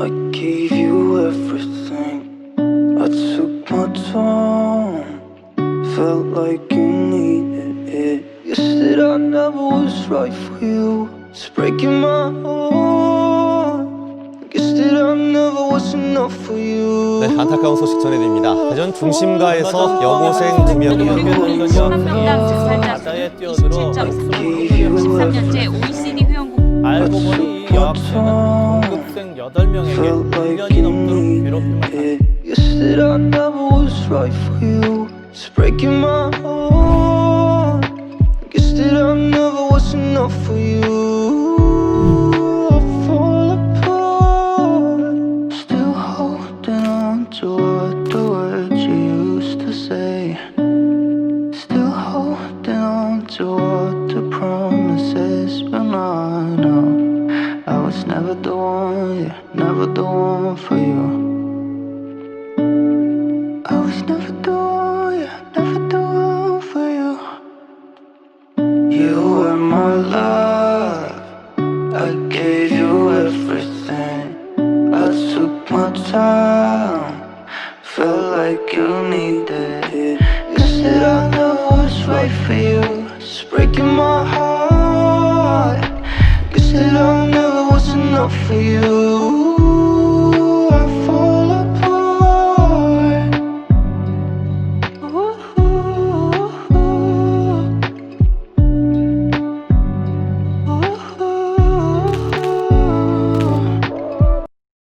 I gave you everything. I took my time. Felt like you needed it. You said I never was right for you. It's breaking my heart. Guess that I never was enough for you. 네, 안타까운 소식 전해드립니다. 대전 중심가에서 여고생 두 명이 한명당 증살자 바다에 뛰어들어 13년째 OECD 회원국 알고 보니 이 여학생은 동급생 8명에게 Felt like 1년이 you 넘도록 괴롭힘을. You said was never the one, yeah, never the one for you. I was never the one, yeah, never the one for you. You were my love, I gave you everything. I took my time, felt like you needed it. You said I for you.